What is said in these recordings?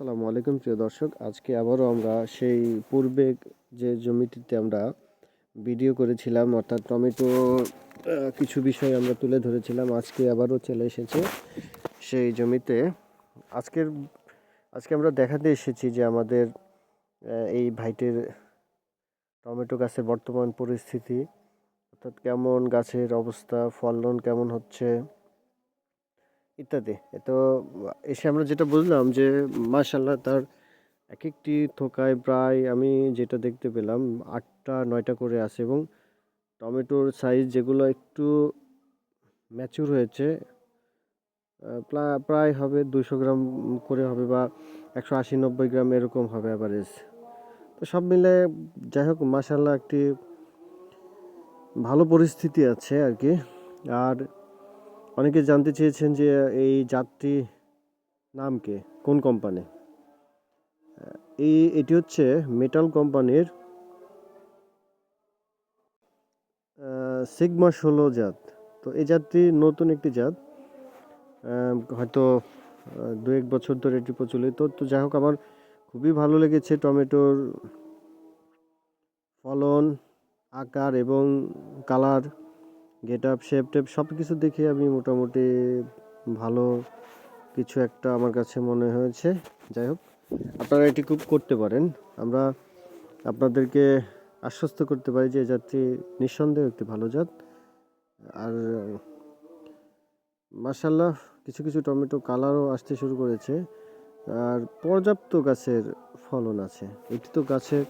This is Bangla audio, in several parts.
আসসালামু আলাইকুম, প্রিয় দর্শক। আজকে আবারও আমরা সেই পূর্বে যে জমিটিতে আমরা ভিডিও করেছিলাম, অর্থাৎ টমেটো কিছু বিষয় আমরা তুলে ধরেছিলাম, আজকে আবারও চলে এসেছে সেই জমিতে। আজকের, আজকে আমরা দেখাতে এসেছি যে আমাদের এই ভাইটের টমেটো গাছের বর্তমান পরিস্থিতি, অর্থাৎ কেমন গাছের অবস্থা, ফলন কেমন হচ্ছে ইত্যাদি। তো, এসে আমরা যেটা বুঝলাম যে মাশাল্লাহ তার এক একটি থোকায় প্রায় আমি যেটা দেখতে পেলাম, আটটা, নয়টা করে আছে এবং টমেটোর সাইজ যেগুলো একটু ম্যাচুর হয়েছে প্রায় হবে দুশো গ্রাম করে হবে বা একশো আশি, নব্বই গ্রাম এরকম হবে অ্যাভারেজ তো সব মিলে যাই হোক মাশাল্লাহ একটি ভালো পরিস্থিতি আছে আর কি। আর অনেকে জানতে চেয়েছেন যে, এই জাতটি নাম কি? কোন কোম্পানি এই, এটি হচ্ছে মেটাল কোম্পানির সিগমা ষোলো জাত। তো এই জাতটি নতুন একটি জাত। হয়তো দু এক বছর ধরে এটি প্রচলিত। তো যাই হোক, আমার খুবই ভালো লেগেছে টমেটোর ফলন, আকার এবং কালার। গেট আপ শেপ টেপ সব কিছু দেখে আমি মোটামুটি ভালো কিছু একটা আমার কাছে মনে হয়েছে। যাই হোক, আপনারা এটি খুব করতে পারেন। আমরা আপনাদেরকে আশ্বস্ত করতে পারি যে জাতটি নিঃসন্দেহে একটি ভালো জাত আর মাসাল্লাহ কিছু কিছু টমেটো কালারও আসতে শুরু করেছে। আর পর্যাপ্ত গাছের ফলন আছে। এটি তো গাছের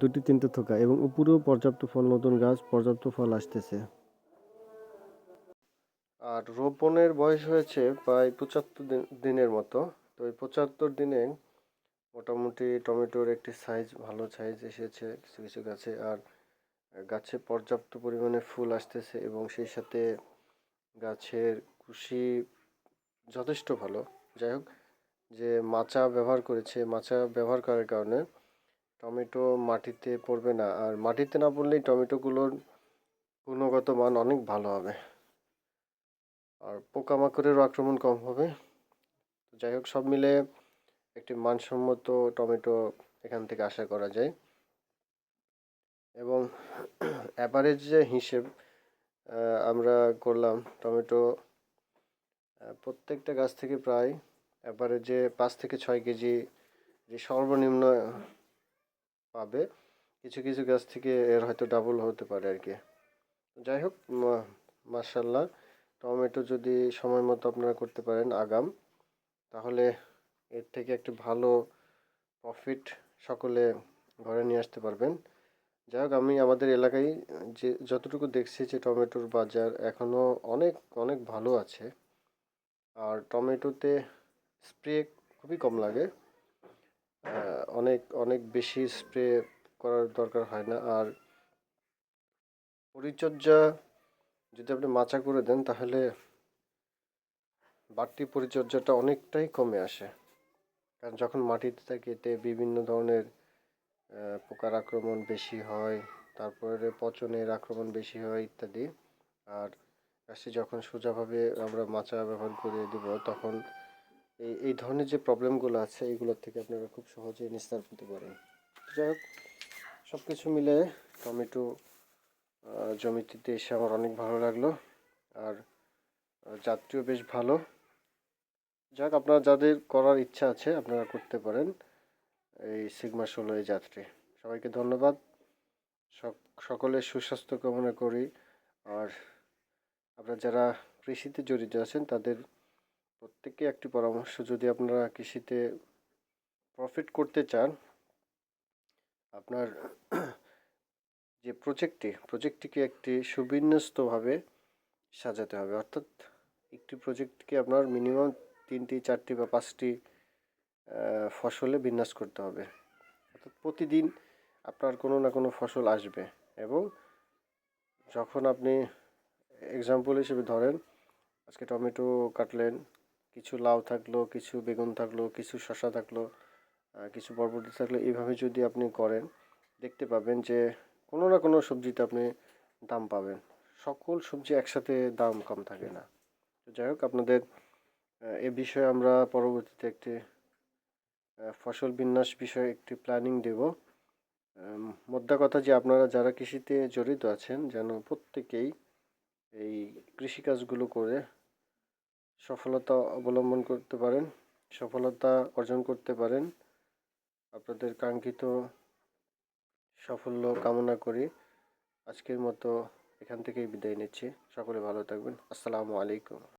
দুটি তিনটে থোকা এবং উপরেও পর্যাপ্ত ফল, নতুন গাছ, পর্যাপ্ত ফল আসতেছে। আর রোপণের বয়স হয়েছে প্রায় পঁচাত্তর দিন, দিনের মতো। তো এই পঁচাত্তর দিনে মোটামুটি টমেটোর একটি সাইজ ভালো সাইজ এসেছে কিছু কিছু গাছে। আর গাছে পর্যাপ্ত পরিমাণে ফুল আসতেছে এবং সেই সাথে গাছের কুশি যথেষ্ট ভালো। যাই হোক, যে মাচা ব্যবহার করেছে, মাচা ব্যবহার করার কারণে টমেটো মাটিতে পড়বে না। আর মাটিতে না পড়লেই টমেটোগুলোর গুণগত মান অনেক ভালো হবে। আর পোকামাকড়েরও আক্রমণ কম হবে। যাই হোক, সব মিলে একটি মানসম্মত টমেটো এখান থেকে আশা করা যায়। এবং অ্যাভারেজ যে হিসেব আমরা করলাম টমেটো প্রত্যেকটা গাছ থেকে প্রায় অ্যাভারেজে পাঁচ থেকে ছয় কেজি যে সর্বনিম্ন পাবে, কিছু কিছু গাছ থেকে এর হয়তো ডাবল হতে পারে আর কি। যাই হোক মার্শাল্লাহ টমেটো যদি সময় মতো আপনারা করতে পারেন আগাম, তাহলে এর থেকে একটি ভালো প্রফিট সকলে ঘরে নিয়ে আসতে পারবেন। যাই হোক আমি আমাদের এলাকায় যে যতটুকু দেখছি যে টমেটোর বাজার এখনও অনেক অনেক ভালো আছে। আর টমেটোতে স্প্রে খুবই কম লাগে। অনেক অনেক বেশি স্প্রে করার দরকার হয় না। আর পরিচর্যা যদি আপনি মাচা করে দেন, তাহলে বাড়তি পরিচর্যাটা অনেকটাই কমে আসে। কারণ যখন মাটিতে থাকে এতে বিভিন্ন ধরনের পোকার আক্রমণ বেশি হয়, তারপরে পচনের আক্রমণ বেশি হয় ইত্যাদি। আর গাছটি যখন সোজাভাবে আমরা মাচা ব্যবহার করে দেব, তখন এই এই ধরনের যে প্রবলেমগুলো আছে এইগুলোর থেকে আপনারা খুব সহজেই নিস্তার পেতে পারেন। যাই হোক সব কিছু মিলে টমেটো জমিতে এসে আমার অনেক ভালো লাগল আর জাতটিও বেশ ভালো। যাক, আপনারা যাদের করার ইচ্ছা আছে আপনারা করতে পারেন এই সিগমা ষোলো এই জাতটি সবাইকে ধন্যবাদ। সক- সকলের সুস্বাস্থ্য কামনা করি। আর আপনারা যারা কৃষিতে জড়িত আছেন তাদের প্রত্যেককে একটি পরামর্শ, যদি আপনারা কৃষিতে প্রফিট করতে চান, আপনার যে প্রজেক্টটি, প্রজেক্টটিকে একটি সুবিন্যস্তভাবে সাজাতে হবে। অর্থাৎ একটি প্রজেক্টকে আপনার মিনিমাম তিনটি, চারটি বা পাঁচটি ফসলে বিন্যাস করতে হবে। অর্থাৎ প্রতিদিন আপনার কোনো না কোনো ফসল আসবে এবং যখন আপনি এক্সাম্পল হিসেবে ধরেন, আজকে টমেটো কাটলেন, কিছু লাউ থাকল, কিছু বেগুন থাকল, কিছু শসা থাকল কিছু বরবটি থাকল, এইভাবে যদি আপনি করেন, দেখতে পাবেন যে কোনো না কোনো সবজিতে আপনি দাম পাবেন। সকল সবজি একসাথে দাম কম থাকে না। তো যাই হোক, আপনাদের এ বিষয়ে আমরা পরবর্তীতে একটি ফসল বিন্যাস বিষয়ে একটি প্ল্যানিং দেব। মোদ্দা কথা যে আপনারা যারা কৃষিতে জড়িত আছেন, যেন প্রত্যেকেই এই কৃষিকাজগুলো করে সফলতা অবলম্বন করতে পারেন, সফলতা অর্জন করতে পারেন। আপনাদের কাঙ্ক্ষিত সাফল্য কামনা করি। আজকের মতো এখান থেকেই বিদায় নিচ্ছি। সকলে ভালো থাকবেন। আসসালামু আলাইকুম।